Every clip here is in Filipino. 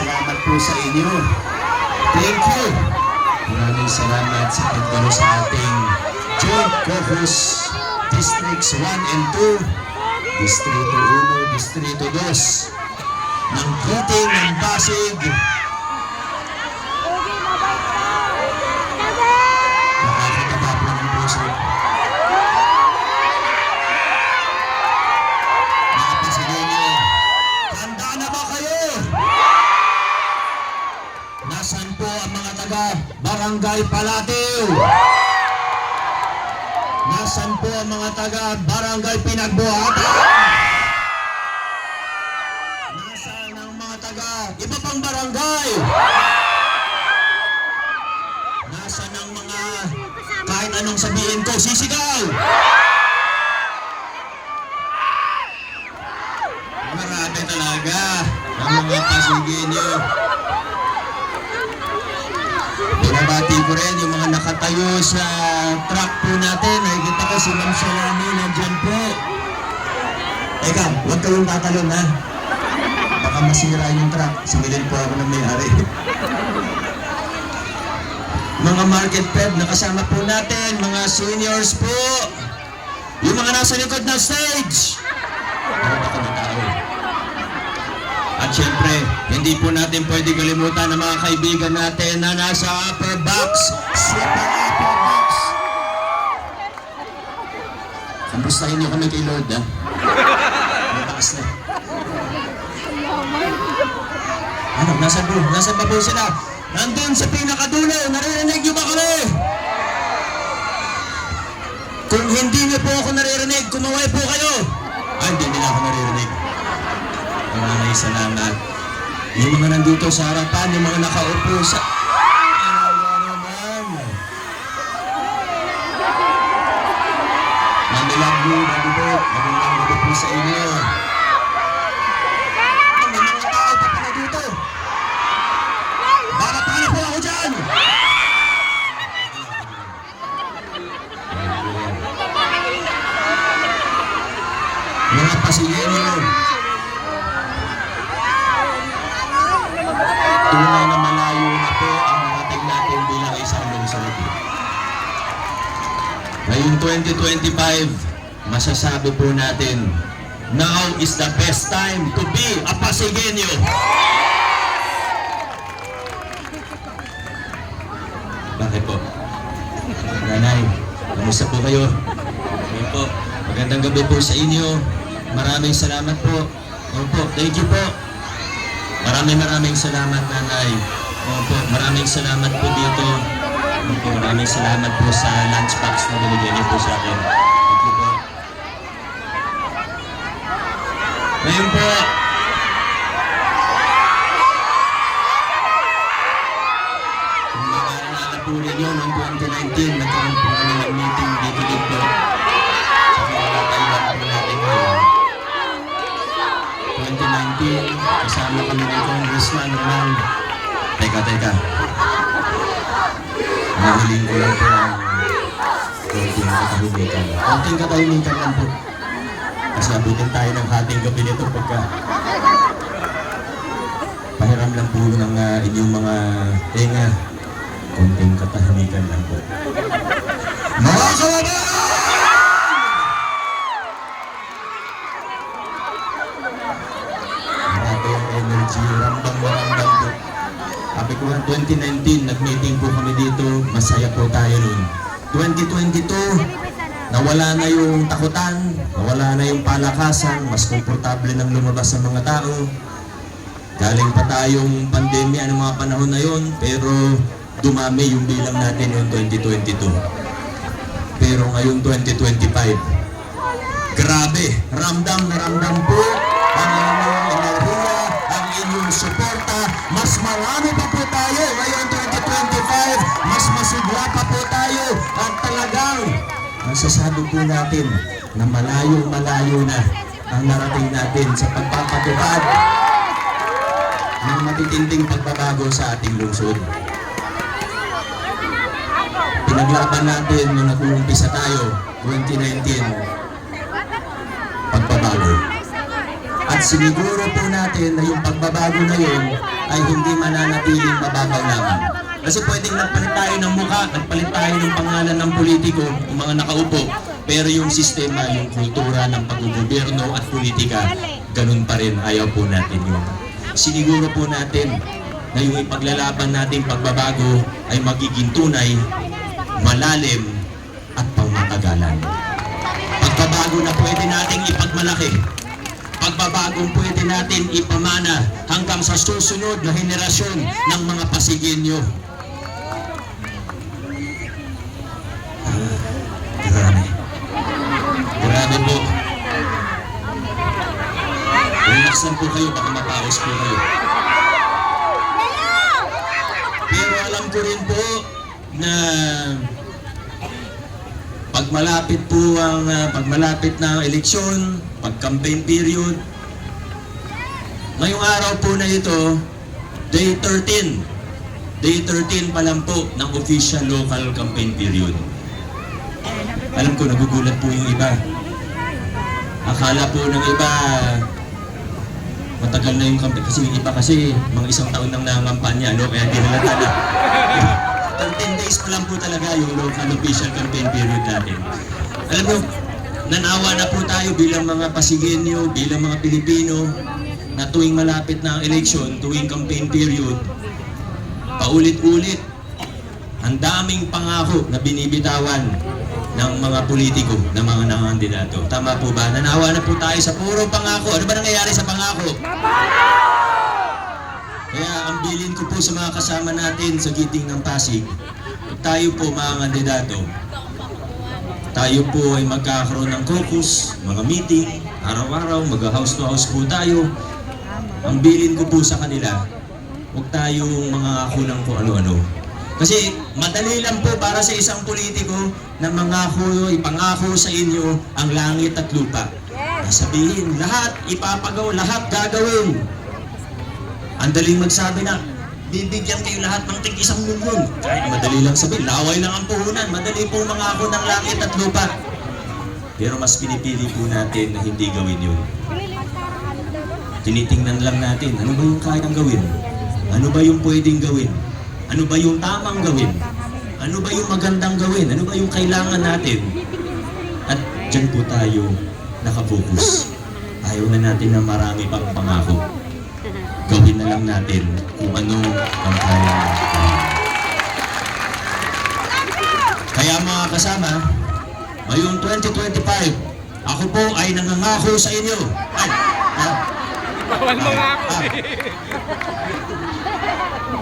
inyo. Thank you. Maraming salamat sa pagdalo sa ating Joint Caucus Districts 1 and 2, Distrito 1, Distrito 2, ng Kiting ng Pasig, Barangay Palatew? Nasaan po ang mga taga Barangay Pinagbuhatan? Nasaan ang mga taga iba pang barangay? Nasaan ang mga kahit anong sabihin ko, sisigaw? Marami talaga ang mga Pasigenyo. Binabati ko rin yung mga nakatayo sa truck po natin. Nakikita ko si Ma'am Shalani nandyan po. Eka, huwag kayong tatalon ha. Baka masira yung truck. Singilin po ako ng may-ari. mga market ped na kasama po natin, mga seniors po. Yung mga nasa likod ng stage. At syempre, hindi po natin pwede kalimutan ang mga kaibigan natin na nasa upper box. Super upper box. Kamustahin niyo kami kay Lord, ha? Mataas na. Ano, nasa po? Nasa pa po sila? Nandun sa pinakadulo, naririnig niyo ba kami? Kung hindi niyo po ako naririnig, kumaway po kayo. Ay, hindi nila ako naririnig. Maraming salamat. Yung mga nandito sa harapan, yung mga nakaupo sa... Mamilag mo, nandito. Magandang gabi po sa inyo. 2025, masasabi po natin, now is the best time to be a Pasigenyo. Bakit po? Nanay, kamusta po kayo? Ayun po, magandang gabi po sa inyo. Maraming salamat po. Opo, thank you po. Maraming maraming salamat nanay. Opo, maraming salamat po dito. Opo, maraming salamat po sa lunchbox na binigyan niyo po sa akin. Thank you po. Ngayon po, kung naalala po ninyo, noong 2019, nagkaroon po kami ng meeting dito. 2019, kasama kami ni Congressman Roman. Teka, teka. Nahiling ko lang po konting katahimikan. Konting katahimikan lang po. Kasi abutin tayo ng hating gabi nito pagka pahiram lang po ng ah, inyong mga tenga. Konting katahimikan lang po. Mga kawabayan! Grabe ang energy, ramdam na ramdam po. Sabi ko nga, 2019, nag-meeting na yung takutan, nawala na yung palakasan, mas komportable nang lumabas ang mga tao. Galing pa tayong pandemya ng mga panahon na yon, pero dumami yung bilang natin yung 2022. Pero ngayon 2025, Grabe, ramdam na ramdam po ang inyong enerhiya, ang inyong suporta. Masasabi po natin na malayo-malayo na ang narating natin sa pagpapatupad ng matitinding pagbabago sa ating lungsod. Pinaglaban natin nung nag-uumpisa tayo, 2019, pagbabago. At siniguro po natin na yung pagbabago na yun ay hindi mananatiling mababaw lamang. Kasi pwedeng nagpalit tayo ng mukha, nagpalit tayo ng pangalan ng politiko, yung mga nakaupo, pero yung sistema, yung kultura ng paggugobyerno at politika, ganun pa rin, ayaw po natin yun. Siniguro po natin na yung ipaglalaban nating pagbabago ay magiging tunay, malalim, at pangmatagalan. Pagbabago na pwede nating ipagmalaki. Pagbabagong pwede natin ipamana hanggang sa susunod na henerasyon ng mga Pasigenyo. Ah, grabe. Grabe po. Relax lang po kayo, baka mapaos po kayo. Pero alam ko rin po na pag malapit po ang ah, pag malapit na ang eleksyon, pag campaign period, ngayong araw po na ito, day 13. Day 13 pa lang po ng official local campaign period. Alam ko, nagugulat po yung iba. Akala po ng iba, matagal na yung campaign. Kasi yung iba kasi, mga isang taon nang nangangampanya, no? Kaya hindi nalata na. 13 days pa lang po talaga yung local official campaign period natin. Alam mo, nanawa na po tayo bilang mga Pasigenyo, bilang mga Pilipino, na tuwing malapit na ang eleksyon, tuwing campaign period, paulit-ulit, ang daming pangako na binibitawan ng mga politiko, ng mga nangandidato. Tama po ba? Nanawa na po tayo sa puro pangako. Ano ba nangyayari sa pangako? Kaya ang bilin ko po sa mga kasama natin sa giting ng Pasig, tayo po mga kandidato, tayo po ay magkakaroon ng caucus, mga meeting, araw-araw, mag-house to house po tayo. Ang bilin ko po sa kanila, huwag tayong mga ako ng kung ano-ano. Kasi madali lang po para sa isang politiko na mangako, ipangako sa inyo ang langit at lupa. Sabihin, lahat, ipapagaw, lahat gagawin. Ang daling magsabi na, bibigyan kayo lahat ng tig isang milyon. Kahit madali lang sabihin, laway lang ang puhunan, madali pong mangako ng langit at lupa. Pero mas pinipili po natin na hindi gawin yun. Tinitingnan lang natin, ano ba yung kayang gawin? Ano ba yung pwedeng gawin? Ano ba yung tamang gawin? Ano ba yung magandang gawin? Ano ba yung kailangan natin? At dyan po tayo nakafocus. Ayaw na natin na marami pang pangako. Gawin na lang natin kung ano ang kaya. Kaya mga kasama, ngayong 2025, ako po ay nangangako sa inyo. Ay, ah, Bawal mga ako ah, eh.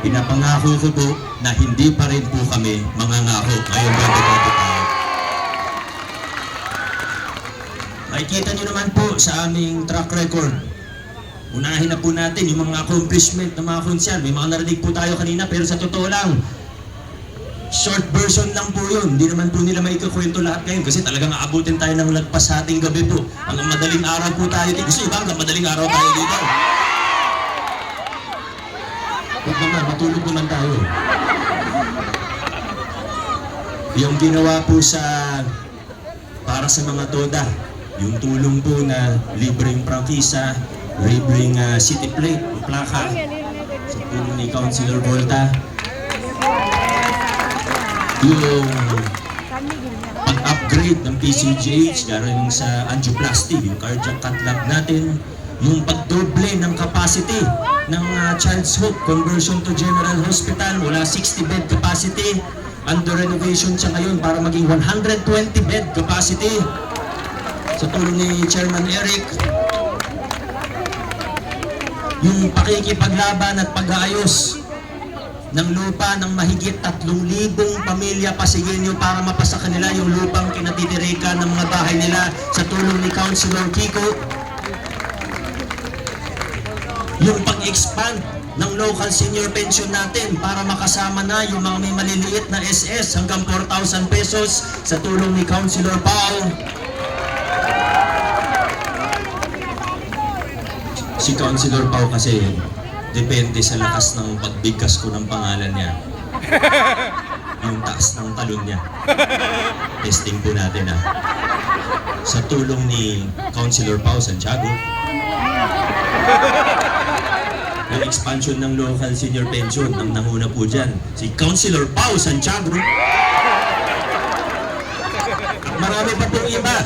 Pinapangako ko po na hindi pa rin po kami mangangako ngayong 2025. Makikita nyo naman po sa aming track record. Unahin na po natin yung mga accomplishment ng mga konsyal. May mga narinig po tayo kanina pero sa totoo lang, short version lang po yun. Hindi naman po nila maikakwento lahat ngayon kasi talagang aabutin tayo ng lagpas sa ating gabi po. Hanggang madaling araw po tayo dito. Gusto iba hanggang madaling araw tayo dito. Huwag naman, matulog naman tayo. Yung ginawa po sa para sa mga toda, yung tulong po na libreng prangkisa, libreng ah, city plate, plaka, sa tulong ni Councilor Volta, yung pag-upgrade ng PCGH galing sa angioplasty, yung cardiac cath lab natin, yung pagdoble ng capacity ng ah, Child's Hope conversion to General Hospital mula 60 bed capacity under renovation siya ngayon para maging 120 bed capacity sa tulong ni Chairman Eric yung pakikipaglaban at pag-aayos ng lupa ng mahigit 3,000 pamilya Pasigenyo para mapasa kanila yung lupang kinatitirika ng mga bahay nila sa tulong ni Councilor Kiko. Yung pag-expand ng local senior pension natin para makasama na yung mga may maliliit na SS hanggang 4,000 pesos sa tulong ni Councilor Pao. Si Councilor Pao kasi depende sa lakas ng pagbigkas ko ng pangalan niya. yung taas ng talon niya. Testing po natin ha. Sa tulong ni Councilor Pao Santiago, yung expansion ng local senior pension, ang nanguna po dyan, si Councilor Pao Santiago. At marami pa pong iba.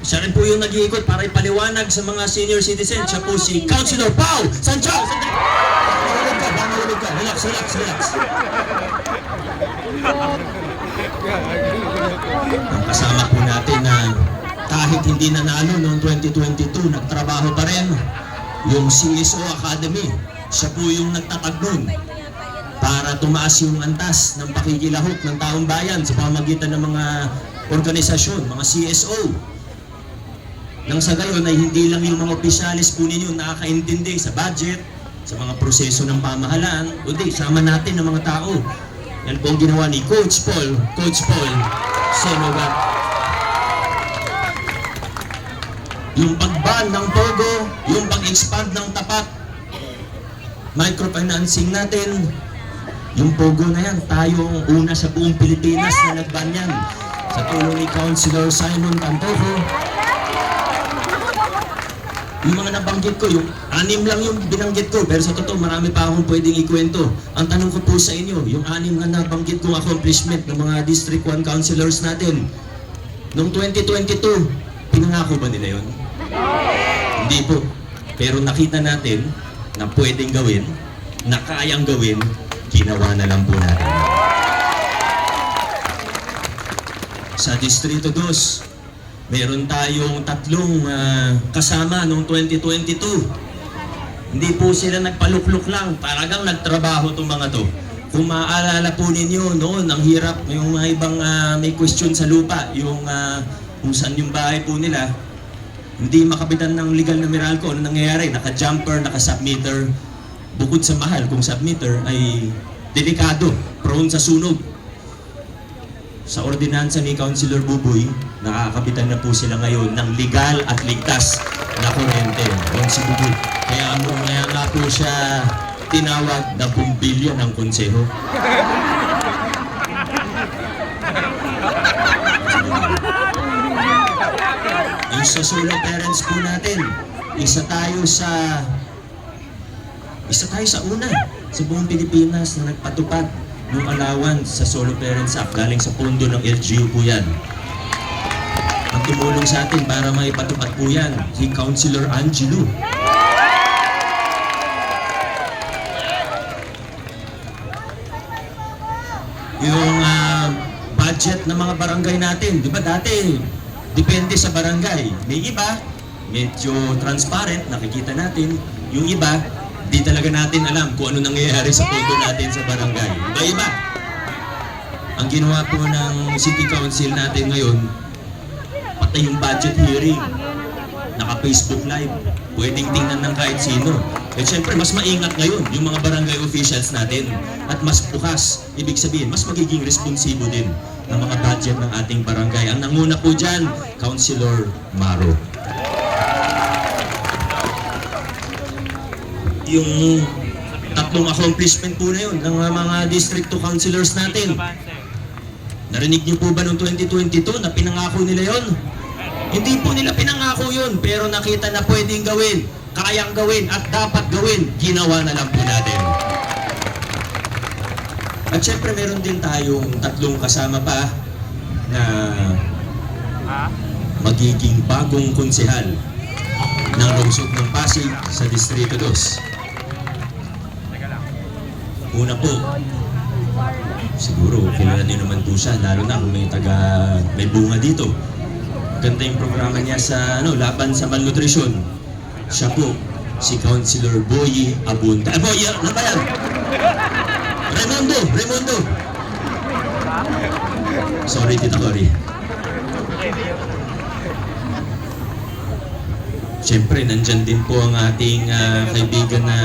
Siya rin po yung nag-iikot para ipaliwanag sa mga senior citizens. Siya po si Councilor Pao Santiago. Malamig ka, ba? Malamig ka. Relax, relax, relax. Ang kasama po natin na kahit hindi nanalo noong 2022, nagtrabaho pa rin yung CSO Academy. Siya po yung nagtatag nun para tumaas yung antas ng pakikilahok ng taong bayan sa pamagitan ng mga organisasyon, mga CSO. Nang sa gayon ay hindi lang yung mga opisyalis po ninyo nakakaintindi sa budget, sa mga proseso ng pamahalaan, kundi sama natin ng mga tao. Yan po ang ginawa ni Coach Paul, Coach Paul Senogat. Yung pag-ban ng Pogo, yung pag-expand ng tapat, microfinancing natin, yung Pogo na yan, tayo ang una sa buong Pilipinas na nagban yan. Sa tulong ni Councilor Simon Pantojo, yung mga nabanggit ko, yung anim lang yung binanggit ko, pero sa totoo marami pa akong pwedeng ikwento. Ang tanong ko po sa inyo, yung anim na nabanggit kong accomplishment ng mga District 1 councilors natin, noong 2022, pinangako ba nila yon? Hindi po. Pero nakita natin na pwedeng gawin, na kayang gawin, ginawa na lang po natin. Sa Distrito 2, meron tayong tatlong ah, kasama noong 2022. Hindi po sila nagpalukluk lang, talagang nagtrabaho itong mga to. Kung maaalala po ninyo noon, ang hirap, yung mga ibang ah, may question sa lupa, yung ah, kung saan yung bahay po nila, hindi makapitan ng legal na Meralco. Ano nangyayari? Naka-jumper, naka-submitter. Bukod sa mahal, kung submitter ay delikado, prone sa sunog. Sa ordinansa ni Councilor Buboy, nakakapitan na po sila ngayon ng legal at ligtas na kuryente. Yung si Buboy. Kaya kaya nga po siya tinawag na bumbilya ng konseho. Yung sa solo parents po natin, isa tayo sa isa tayo sa una sa buong Pilipinas na nagpatupad ng allowance sa Solo Parents Act. Galing sa pondo ng LGU po yan. Ang tumulong sa atin para maipatupad po yan, si Councilor Angelo. Yung ah, budget ng mga barangay natin, di ba dati, depende sa barangay. May iba, medyo transparent, nakikita natin. Yung iba, di talaga natin alam kung ano nangyayari sa pondo natin sa barangay. Iba-iba. Ang ginawa po ng City Council natin ngayon, patay yung budget hearing. Naka-Facebook Live. Pwedeng tingnan ng kahit sino. Eh syempre, mas maingat ngayon yung mga barangay officials natin. At mas bukas. Ibig sabihin, mas magiging responsibo din ng mga budget ng ating barangay. Ang nanguna po dyan, Councilor Maro. yung tatlong accomplishment po na yun ng mga district to councilors natin. Narinig niyo po ba noong 2022 na pinangako nila yon? Hindi po nila pinangako yun, pero nakita na pwedeng gawin, kayang gawin at dapat gawin, ginawa na lang po natin. At syempre meron din tayong tatlong kasama pa na magiging bagong konsehal ng lungsod ng Pasig sa Distrito 2. Una po, siguro kilala niyo naman po siya, lalo na kung may taga, may bunga dito. Ganda yung programa niya sa ano, laban sa malnutrisyon. Siya po, si Councilor Boyi Abunta. Ah, Boyi, ano ba yan? Raimundo, Raimundo. Sorry, Tita Cory. Siyempre, nandyan din po ang ating ah, kaibigan na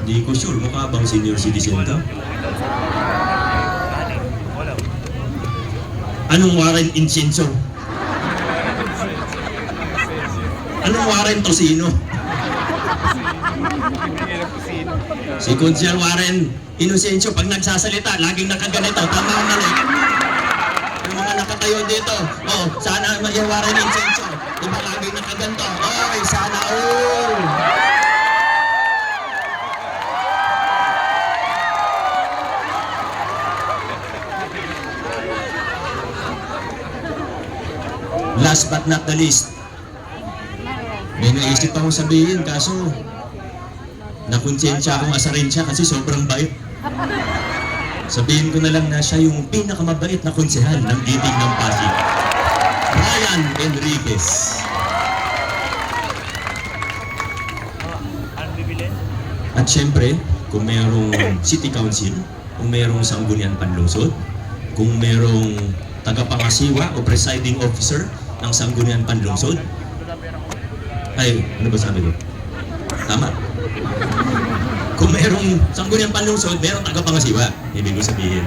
hindi ko sure, mukha bang senior citizen to? Anong Warren Incenso? Anong? Hindi lang kusina. Si Kunsyal Warren Inocencio, pag nagsasalita, laging nakaganito. Tama ang mali. Yung mga nakatayo dito, oh, sana may Warren Inocencio. Diba laging nakaganto? Oy, sana all. Last but not the least, may naisip akong sabihin kaso nakonsensya akong asarin siya kasi sobrang bait. Sabihin ko na lang na siya yung pinakamabait na konsehal ng giting ng Pasig. Brian Enriquez. At syempre, kung mayroong city council, kung mayroong sanggunian panlungsod, kung mayroong tagapangasiwa o presiding officer ng sanggunian panlungsod, ay, ano ba sabi ko? Tama. Kung mayroong sanggunian panlungsod, mayroong tagapangasiwa. Ibig ko sabihin.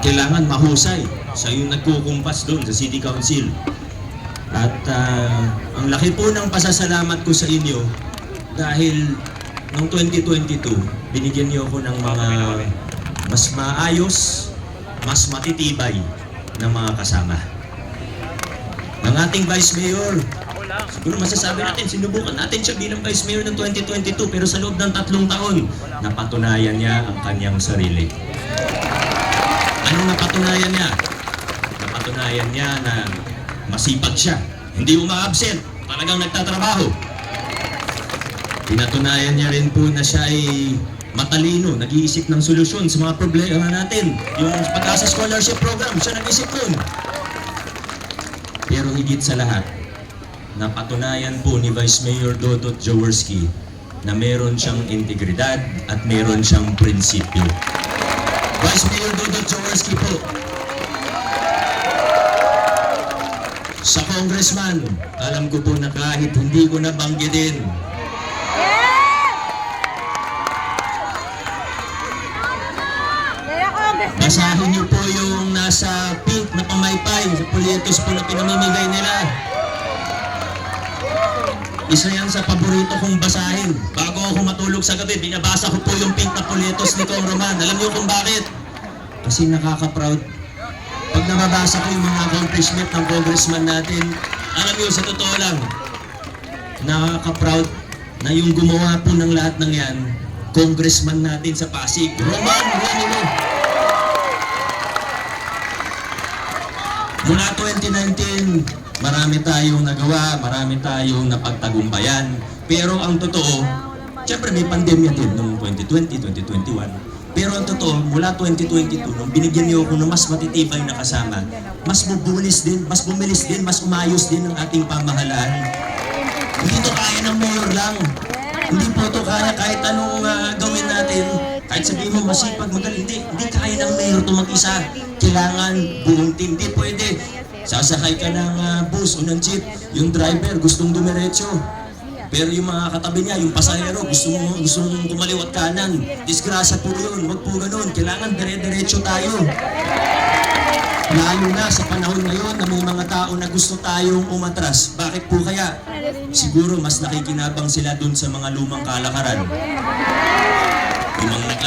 Kailangan mahusay. Siya yung nagkukumpas doon sa City Council. At ah, ang laki po ng pasasalamat ko sa inyo dahil noong 2022, binigyan niyo ako ng mga mas maayos, mas matitibay na mga kasama. Ang ating Vice Mayor, siguro masasabi natin, sinubukan natin siya bilang Vice Mayor ng 2022 pero sa loob ng tatlong taon, napatunayan niya ang kanyang sarili. Anong napatunayan niya? Napatunayan niya na masipag siya. Hindi uma-absent. Talagang nagtatrabaho. Pinatunayan niya rin po na siya ay matalino, nag-iisip ng solusyon sa mga problema natin. Yung pag-asa scholarship program, siya nag-isip nun. Pero higit sa lahat, napatunayan po ni Vice Mayor Dodot Jaworski na meron siyang integridad at meron siyang prinsipyo. Vice Mayor Dodot Jaworski po, sa congressman, alam ko po na kahit hindi ko nabanggitin, basahin niyo po nasa pink na pamaypay sa polyetos po na pinamimigay nila. Isa yan sa paborito kong basahin. Bago ako matulog sa gabi, binabasa ko po yung pink na polyetos ni Kong Roman. Alam niyo kung bakit? Kasi nakaka-proud. Pag nababasa ko yung mga accomplishment ng congressman natin, alam niyo, sa totoo lang, nakaka-proud na yung gumawa po ng lahat ng yan, congressman natin sa Pasig, Roman Romulo. Mula 2019, marami tayong nagawa, marami tayong napagtagumpayan. Pero ang totoo, syempre may pandemya din noong 2020, 2021. Pero ang totoo, mula 2022, nung binigyan niyo ako ng mas matitibay na kasama, mas bubulis din, mas bumilis din, mas umayos din ang ating pamahalaan. Hindi to kaya ng mayor lang. Hindi po to kaya kahit anong ah, gawin natin. Kahit sabihin mo masipag, magaling. Hindi, hindi kaya ng mayor to mag-isa. Kailangan buong team. Hindi pwede. Sasakay ka ng ah, bus o ng jeep. Yung driver gustong dumiretso. Pero yung mga katabi niya, yung pasahero, gusto mo, gusto mong kumaliwat kanan. Disgrasya po yun. Huwag po ganun. Kailangan dire-diretso tayo. Lalo na sa panahon ngayon na may mga tao na gusto tayong umatras. Bakit po kaya? Siguro mas nakikinabang sila dun sa mga lumang kalakaran.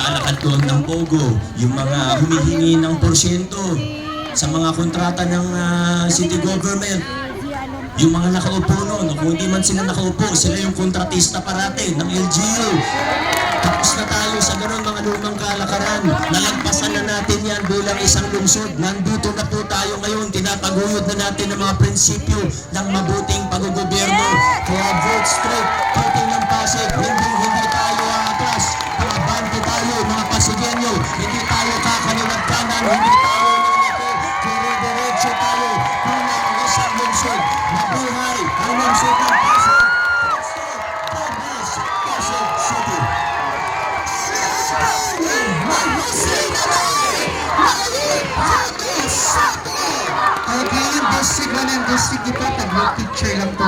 Naglalakad doon ng pogo, yung mga humihingi ng porsyento sa mga kontrata ng ah, city government, yung mga nakaupo noon, kung hindi man sila nakaupo, sila yung kontratista parate ng LGU. Tapos na tayo sa ganun mga lumang kalakaran. Nalagpasan na natin yan bilang isang lungsod. Nandito na po tayo ngayon. Tinataguyod na natin ang mga prinsipyo ng mabuting paggogobyerno. Kaya vote straight, voting ng Pasig. Hindi, hindi tayo aatras. Hindi tayo tayo. Kuna ang lungsod. Mabuhay ang lungsod ng Pasig. Okay, yung district 1 and district ito, tag picture lang po